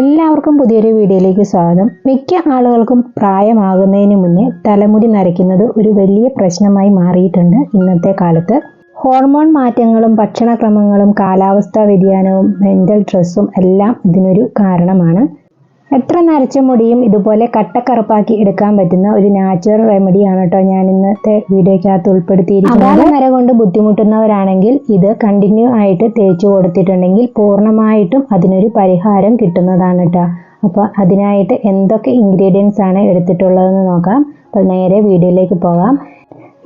എല്ലാവർക്കും പുതിയൊരു വീഡിയോയിലേക്ക് സ്വാഗതം. മിക്ക ആളുകൾക്കും പ്രായമാകുന്നതിന് മുന്നേ തലമുടി നരയ്ക്കുന്നത് ഒരു വലിയ പ്രശ്നമായി മാറിയിട്ടുണ്ട് ഇന്നത്തെ കാലത്ത്. ഹോർമോൺ മാറ്റങ്ങളും ഭക്ഷണക്രമങ്ങളും കാലാവസ്ഥാ വ്യതിയാനവും മെന്റൽ സ്ട്രെസ്സും എല്ലാം ഇതിനൊരു കാരണമാണ്. എത്ര നരച്ച മുടിയും ഇതുപോലെ കട്ടക്കറുപ്പാക്കി എടുക്കാൻ പറ്റുന്ന ഒരു നാച്ചുറൽ റെമഡിയാണ് കേട്ടോ ഞാൻ ഇന്നത്തെ വീഡിയോയ്ക്കകത്ത് ഉൾപ്പെടുത്തിയിരിക്കുന്നത്. അകാല നര കൊണ്ട് ബുദ്ധിമുട്ടുന്നവരാണെങ്കിൽ ഇത് കണ്ടിന്യൂ ആയിട്ട് തേച്ചു കൊടുത്തിട്ടുണ്ടെങ്കിൽ പൂർണമായിട്ടും അതിനൊരു പരിഹാരം കിട്ടുന്നതാണ് കേട്ടോ. അപ്പോൾ അതിനായിട്ട് എന്തൊക്കെ ഇൻഗ്രീഡിയൻസ് ആണ് എടുത്തിട്ടുള്ളതെന്ന് നോക്കാം. അപ്പോൾ നേരെ വീഡിയോയിലേക്ക് പോകാം.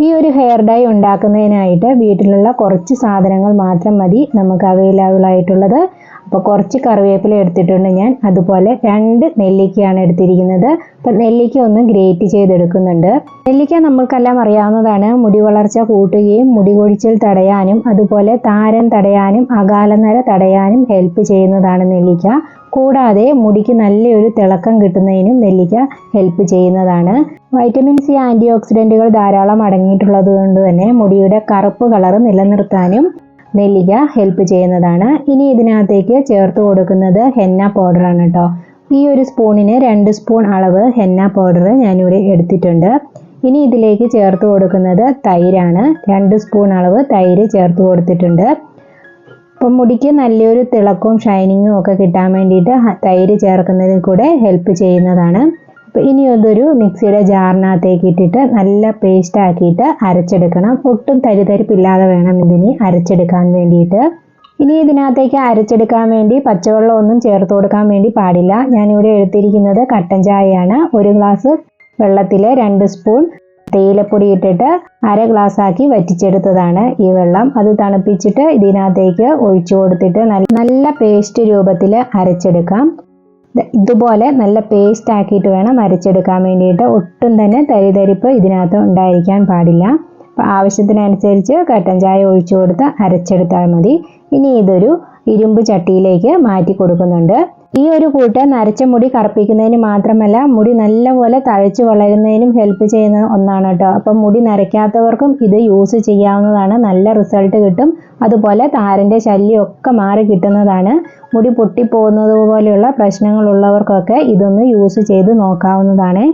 ഈ ഒരു ഹെയർ ഡൈ ഉണ്ടാക്കുന്നതിനായിട്ട് വീട്ടിലുള്ള കുറച്ച് സാധനങ്ങൾ മാത്രം മതി നമുക്ക് അവൈലബിൾ ആയിട്ടുള്ളത്. അപ്പോൾ കുറച്ച് കറിവേപ്പില എടുത്തിട്ടുണ്ട് ഞാൻ. അതുപോലെ രണ്ട് നെല്ലിക്കയാണ് എടുത്തിരിക്കുന്നത്. അപ്പം നെല്ലിക്ക ഒന്ന് ഗ്രേറ്റ് ചെയ്തെടുക്കുന്നുണ്ട്. നെല്ലിക്ക നമ്മൾക്കെല്ലാം അറിയാവുന്നതാണ്. മുടി വളർച്ച കൂട്ടുകയും മുടി കൊഴിച്ചിൽ തടയാനും അതുപോലെ താരൻ തടയാനും അകാലനര തടയാനും ഹെൽപ്പ് ചെയ്യുന്നതാണ് നെല്ലിക്ക. കൂടാതെ മുടിക്ക് നല്ലൊരു തിളക്കം കിട്ടുന്നതിനും നെല്ലിക്ക ഹെൽപ്പ് ചെയ്യുന്നതാണ്. വൈറ്റമിൻ സി ആന്റി ഓക്സിഡന്റുകൾ ധാരാളം അടങ്ങിയിട്ടുള്ളത് കൊണ്ട് തന്നെ മുടിയുടെ കറുപ്പ് കളർ നിലനിർത്താനും നെല്ലിക്ക ഹെൽപ്പ് ചെയ്യുന്നതാണ്. ഇനി ഇതിനകത്തേക്ക് ചേർത്ത് കൊടുക്കുന്നത് ഹെന്ന പൗഡറാണ് കേട്ടോ ഈ ഒരു സ്പൂണിന് രണ്ട് സ്പൂൺ അളവ് ഹെന്ന പൗഡർ ഞാനിവിടെ എടുത്തിട്ടുണ്ട്. ഇനി ഇതിലേക്ക് ചേർത്ത് കൊടുക്കുന്നത് തൈരാണ്. രണ്ട് സ്പൂൺ അളവ് തൈര് ചേർത്ത് കൊടുത്തിട്ടുണ്ട്. അപ്പം മുടിക്ക് നല്ലൊരു തിളക്കവും ഷൈനിങ്ങും ഒക്കെ കിട്ടാൻ വേണ്ടിയിട്ട് തൈര് ചേർക്കുന്നതിൽ കൂടെ ഹെൽപ്പ് ചെയ്യുന്നതാണ്. അപ്പോൾ ഇനി അതൊരു മിക്സിയുടെ ജാറിനകത്തേക്ക് ഇട്ടിട്ട് നല്ല പേസ്റ്റ് ആക്കിയിട്ട് അരച്ചെടുക്കണം. ഒട്ടും തരിതരിപ്പില്ലാതെ വേണം ഇതിന് അരച്ചെടുക്കാൻ വേണ്ടിയിട്ട്. ഇനി ഇതിനകത്തേക്ക് അരച്ചെടുക്കാൻ വേണ്ടി പച്ചവെള്ളം ഒന്നും ചേർത്ത് കൊടുക്കാൻ വേണ്ടി പാടില്ല. ഞാനിവിടെ എടുത്തിരിക്കുന്നത് കട്ടൻ ചായയാണ്. ഒരു ഗ്ലാസ് വെള്ളത്തിൽ രണ്ട് സ്പൂൺ തേയിലപ്പൊടി ഇട്ടിട്ട് അര ഗ്ലാസ് ആക്കി വറ്റിച്ചെടുത്തതാണ് ഈ വെള്ളം. അത് തണുപ്പിച്ചിട്ട് ഇതിനകത്തേക്ക് ഒഴിച്ചു കൊടുത്തിട്ട് നല്ല പേസ്റ്റ് രൂപത്തിൽ അരച്ചെടുക്കാം. ഇതുപോലെ നല്ല പേസ്റ്റ് ആക്കിയിട്ട് വേണം അരച്ചെടുക്കാൻ വേണ്ടിയിട്ട്. ഒട്ടും തന്നെ തരിതരിപ്പ് ഇതിനകത്ത് ഉണ്ടായിരിക്കാൻ പാടില്ല. അപ്പോൾ ആവശ്യത്തിനനുസരിച്ച് കട്ടൻ ചായ ഒഴിച്ചു കൊടുത്ത് അരച്ചെടുത്താൽ മതി. ഇനി ഇതൊരു ഇരുമ്പ് ചട്ടിയിലേക്ക് മാറ്റി കൊടുക്കുന്നുണ്ട്. ഈ ഒരു കൂട്ട് നരച്ച മുടി കറുപ്പിക്കുന്നതിന് മാത്രമല്ല മുടി നല്ലപോലെ തഴച്ചു വളരുന്നതിനും ഹെൽപ്പ് ചെയ്യുന്ന ഒന്നാണ് കേട്ടോ അപ്പം മുടി നരയ്ക്കാത്തവർക്കും ഇത് യൂസ് ചെയ്യാവുന്നതാണ്. നല്ല റിസൾട്ട് കിട്ടും. അതുപോലെ താരന്റെ ശല്യമൊക്കെ മാറി കിട്ടുന്നതാണ്. മുടി പൊട്ടിപ്പോകുന്നത് പോലെയുള്ള പ്രശ്നങ്ങളുള്ളവർക്കൊക്കെ ഇതൊന്ന് യൂസ് ചെയ്ത് നോക്കാവുന്നതാണ്.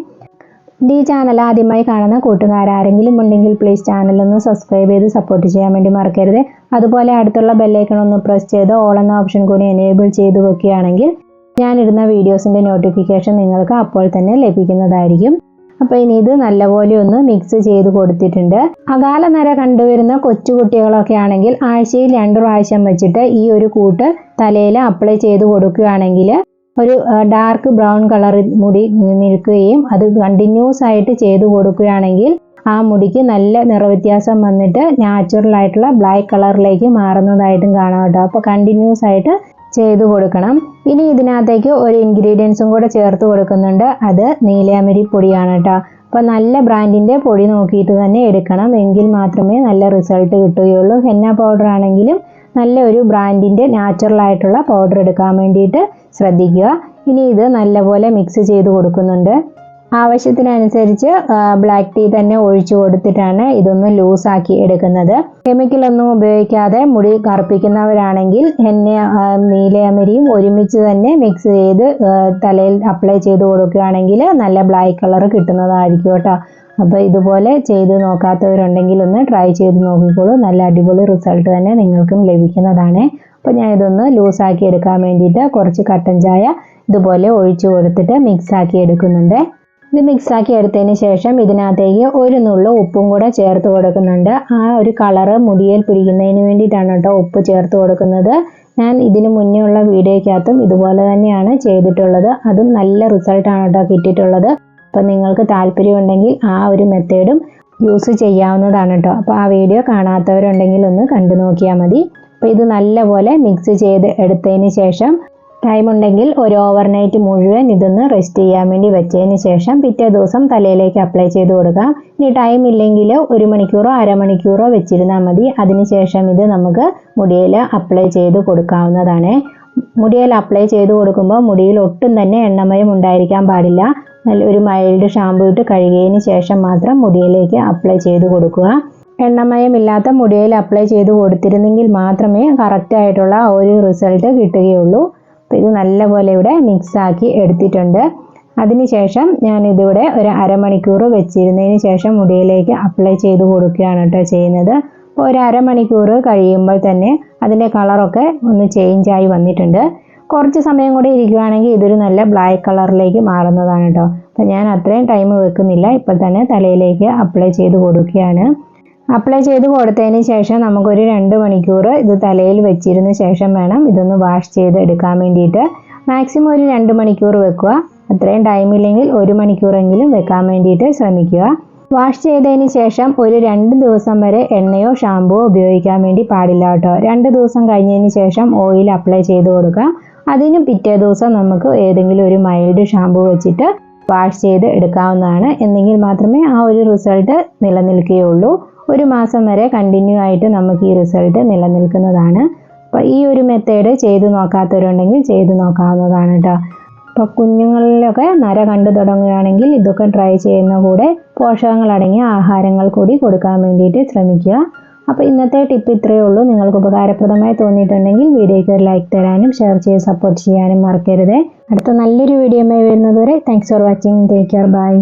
ഈ ചാനൽ ആദ്യമായി കാണുന്ന കൂട്ടുകാരാരെങ്കിലും ഉണ്ടെങ്കിൽ പ്ലീസ് ചാനൽ ഒന്ന് സബ്സ്ക്രൈബ് ചെയ്ത് സപ്പോർട്ട് ചെയ്യാൻ വേണ്ടി മറക്കരുത്. അതുപോലെ അടുത്തുള്ള ബെല്ലൈക്കൺ ഒന്ന് പ്രസ് ചെയ്ത് ഓൾ എന്ന ഓപ്ഷൻ കൂടി എനേബിൾ ചെയ്ത് വെക്കുകയാണെങ്കിൽ ഞാനിടുന്ന വീഡിയോസിന്റെ നോട്ടിഫിക്കേഷൻ നിങ്ങൾക്ക് അപ്പോൾ തന്നെ ലഭിക്കുന്നതായിരിക്കും. അപ്പോൾ ഇനി ഇത് നല്ലപോലെ ഒന്ന് മിക്സ് ചെയ്ത് കൊടുത്തിട്ടുണ്ട്. അകാല നര കണ്ടുവരുന്ന കൊച്ചുകുട്ടികളൊക്കെ ആണെങ്കിൽ ആഴ്ചയിൽ രണ്ടു പ്രാവശ്യം വെച്ചിട്ട് ഈ ഒരു കൂട്ട് തലയിൽ അപ്ലൈ ചെയ്ത് കൊടുക്കുകയാണെങ്കിൽ ഒരു ഡാർക്ക് ബ്രൗൺ കളറിൽ മുടി നിൽക്കുകയും അത് കണ്ടിന്യൂസ് ആയിട്ട് ചെയ്തു കൊടുക്കുകയാണെങ്കിൽ ആ മുടിക്ക് നല്ല നിറവ്യത്യാസം വന്നിട്ട് നാച്ചുറൽ ആയിട്ടുള്ള ബ്ലാക്ക് കളറിലേക്ക് മാറുന്നതായിട്ടും കാണാം കേട്ടോ. അപ്പോൾ കണ്ടിന്യൂസ് ആയിട്ട് ചെയ്തു കൊടുക്കണം. ഇനി ഇതിനകത്തേക്ക് ഒരു ഇൻഗ്രീഡിയൻസും കൂടെ ചേർത്ത് കൊടുക്കുന്നുണ്ട്. അത് നീലയമരി പൊടിയാണ് കേട്ടോ. അപ്പോൾ നല്ല ബ്രാൻഡിന്റെ പൊടി നോക്കിയിട്ട് തന്നെ എടുക്കണം. എങ്കിൽ മാത്രമേ നല്ല റിസൾട്ട് കിട്ടുകയുള്ളൂ. ഹെന്ന പൗഡർ ആണെങ്കിലും നല്ല ഒരു ബ്രാൻഡിന്റെ ആയിട്ടുള്ള പൗഡർ എടുക്കാൻ വേണ്ടിയിട്ട് ശ്രദ്ധിക്കുക. ഇനി ഇത് നല്ലപോലെ മിക്സ് ചെയ്ത് കൊടുക്കുന്നുണ്ട്. ആവശ്യത്തിനനുസരിച്ച് ബ്ലാക്ക് ടീ തന്നെ ഒഴിച്ചു കൊടുത്തിട്ടാണ് ഇതൊന്ന് ലൂസാക്കി എടുക്കുന്നത്. കെമിക്കലൊന്നും ഉപയോഗിക്കാതെ മുടി കറുപ്പിക്കുന്നവരാണെങ്കിൽ എന്നെ നീലയമരിയും ഒരുമിച്ച് തന്നെ മിക്സ് ചെയ്ത് തലയിൽ അപ്ലൈ ചെയ്ത് കൊടുക്കുകയാണെങ്കിൽ നല്ല ബ്ലാക്ക് കളർ കിട്ടുന്നതായിരിക്കും കേട്ടോ. അപ്പോൾ ഇതുപോലെ ചെയ്ത് നോക്കാത്തവരുണ്ടെങ്കിൽ ഒന്ന് ട്രൈ ചെയ്ത് നോക്കിക്കോളൂ. നല്ല അടിപൊളി റിസൾട്ട് തന്നെ നിങ്ങൾക്കും ലഭിക്കുന്നതാണ്. അപ്പോൾ ഞാൻ ഇതൊന്ന് ലൂസാക്കി എടുക്കാൻ വേണ്ടിയിട്ട് കുറച്ച് കട്ടൻ ചായ ഇതുപോലെ ഒഴിച്ചു കൊടുത്തിട്ട് മിക്സ് ആക്കി എടുക്കുന്നുണ്ട്. ഇത് മിക്സാക്കി എടുത്തതിന് ശേഷം ഇതിനകത്തേക്ക് ഒരു നുള്ളു ഉപ്പും കൂടെ ചേർത്ത് കൊടുക്കുന്നുണ്ട്. ആ ഒരു കളറ് മുടിയിൽ പിടിക്കുന്നതിന് വേണ്ടിയിട്ടാണ് കേട്ടോ ഉപ്പ് ചേർത്ത് കൊടുക്കുന്നത്. ഞാൻ ഇതിന് മുന്നേ ഉള്ള വീഡിയോയ്ക്കകത്തും ഇതുപോലെ തന്നെയാണ് ചെയ്തിട്ടുള്ളത്. അതും നല്ല റിസൾട്ടാണ് കേട്ടോ കിട്ടിയിട്ടുള്ളത്. അപ്പം നിങ്ങൾക്ക് താല്പര്യമുണ്ടെങ്കിൽ ആ ഒരു മെത്തേഡും യൂസ് ചെയ്യാവുന്നതാണ് കേട്ടോ. അപ്പോൾ ആ വീഡിയോ കാണാത്തവരുണ്ടെങ്കിൽ ഒന്ന് കണ്ടു നോക്കിയാൽ മതി. അപ്പോൾ ഇത് നല്ലപോലെ മിക്സ് ചെയ്ത് എടുത്തതിന് ശേഷം ടൈം ഉണ്ടെങ്കിൽ ഒരു ഓവർനൈറ്റ് മുഴുവൻ ഇതൊന്ന് റെസ്റ്റ് ചെയ്യാൻ വേണ്ടി വെച്ചതിന് ശേഷം പിറ്റേ ദിവസം തലയിലേക്ക് അപ്ലൈ ചെയ്ത് കൊടുക്കാം. ഇനി ടൈം ഇല്ലെങ്കിൽ ഒരു മണിക്കൂറോ അരമണിക്കൂറോ വെച്ചിരുന്നാൽ മതി. അതിനുശേഷം ഇത് നമുക്ക് മുടിയിൽ അപ്ലൈ ചെയ്ത് കൊടുക്കാവുന്നതാണ്. മുടിയിൽ അപ്ലൈ ചെയ്ത് കൊടുക്കുമ്പോൾ മുടിയിൽ ഒട്ടും തന്നെ എണ്ണമയം ഉണ്ടായിരിക്കാൻ പാടില്ല. നല്ല ഒരു മൈൽഡ് ഷാമ്പൂ ഇട്ട് കഴുകിയതിന് ശേഷം മാത്രം മുടിയിലേക്ക് അപ്ലൈ ചെയ്ത് കൊടുക്കുക. എണ്ണമയമില്ലാത്ത മുടിയിൽ അപ്ലൈ ചെയ്ത് കൊടുത്തിരുന്നെങ്കിൽ മാത്രമേ കറക്റ്റായിട്ടുള്ള ഒരു റിസൾട്ട് കിട്ടുകയുള്ളൂ. അപ്പോൾ ഇത് നല്ലപോലെ ഇവിടെ മിക്സാക്കി എടുത്തിട്ടുണ്ട്. അതിനുശേഷം ഞാൻ ഇതിവിടെ ഒരു അരമണിക്കൂർ വെച്ചിരുന്നതിന് ശേഷം മുടിയിലേക്ക് അപ്ലൈ ചെയ്ത് കൊടുക്കുകയാണ് കേട്ടോ ചെയ്യുന്നത്. അപ്പോൾ ഒരു അരമണിക്കൂർ കഴിയുമ്പോൾ തന്നെ അതിന്റെ കളറൊക്കെ ഒന്ന് ചേഞ്ച് ആയി വന്നിട്ടുണ്ട്. കുറച്ച് സമയം കൂടി ഇരിക്കുകയാണെങ്കിൽ ഇതൊരു നല്ല ബ്ലാക്ക് കളറിലേക്ക് മാറുന്നതാണ് കേട്ടോ. അപ്പോൾ ഞാൻ അത്രയും ടൈം വെക്കുന്നില്ല. ഇപ്പോൾ തന്നെ തലയിലേക്ക് അപ്ലൈ ചെയ്ത് കൊടുക്കുകയാണ്. അപ്ലൈ ചെയ്ത് കൊടുത്തതിന് ശേഷം നമുക്കൊരു രണ്ട് മണിക്കൂർ ഇത് തലയിൽ വെച്ചിരുന്ന ശേഷം വേണം ഇതൊന്ന് വാഷ് ചെയ്ത് എടുക്കാൻ വേണ്ടിയിട്ട്. മാക്സിമം ഒരു രണ്ട് മണിക്കൂർ വെക്കുക. അത്രയും ടൈമില്ലെങ്കിൽ ഒരു മണിക്കൂറെങ്കിലും വെക്കാൻ വേണ്ടിയിട്ട് ശ്രമിക്കുക. വാഷ് ചെയ്തതിന് ശേഷം ഒരു രണ്ട് ദിവസം വരെ എണ്ണയോ ഷാമ്പുവോ ഉപയോഗിക്കാൻ വേണ്ടി പാടില്ല കേട്ടോ. രണ്ട് ദിവസം കഴിഞ്ഞതിന് ശേഷം ഓയിൽ അപ്ലൈ ചെയ്ത് കൊടുക്കുക. അതിന് പിറ്റേ ദിവസം നമുക്ക് ഏതെങ്കിലും ഒരു മൈൽഡ് ഷാമ്പു വെച്ചിട്ട് വാഷ് ചെയ്ത് എടുക്കാവുന്നതാണ്. എന്നെങ്കിൽ മാത്രമേ ആ ഒരു റിസൾട്ട് നിലനിൽക്കുകയുള്ളൂ. ഒരു മാസം വരെ കണ്ടിന്യൂ ആയിട്ട് നമുക്ക് ഈ റിസൾട്ട് നിലനിൽക്കുന്നതാണ്. അപ്പോൾ ഈ ഒരു മെത്തേഡ് ചെയ്ത് നോക്കാത്തവരുണ്ടെങ്കിൽ ചെയ്തു നോക്കാവുന്നതാണ് കേട്ടോ ഇപ്പോൾ കുഞ്ഞുങ്ങളിലൊക്കെ നര കണ്ടു തുടങ്ങുകയാണെങ്കിൽ ഇതൊക്കെ ട്രൈ ചെയ്യുന്ന കൂടെ പോഷകങ്ങളടങ്ങിയ ആഹാരങ്ങൾ കൂടി കൊടുക്കാൻ വേണ്ടിയിട്ട് ശ്രമിക്കുക. അപ്പോൾ ഇന്നത്തെ ടിപ്പ് ഇത്രയേ ഉള്ളൂ. നിങ്ങൾക്ക് ഉപകാരപ്രദമായി തോന്നിയിട്ടുണ്ടെങ്കിൽ വീഡിയോയ്ക്ക് ഒരു ലൈക്ക് തരാനും ഷെയർ ചെയ്ത് സപ്പോർട്ട് ചെയ്യാനും മറക്കരുത്. അടുത്ത നല്ലൊരു വീഡിയോയുമായി വരുന്നതുവരെ thanks for watching take care bye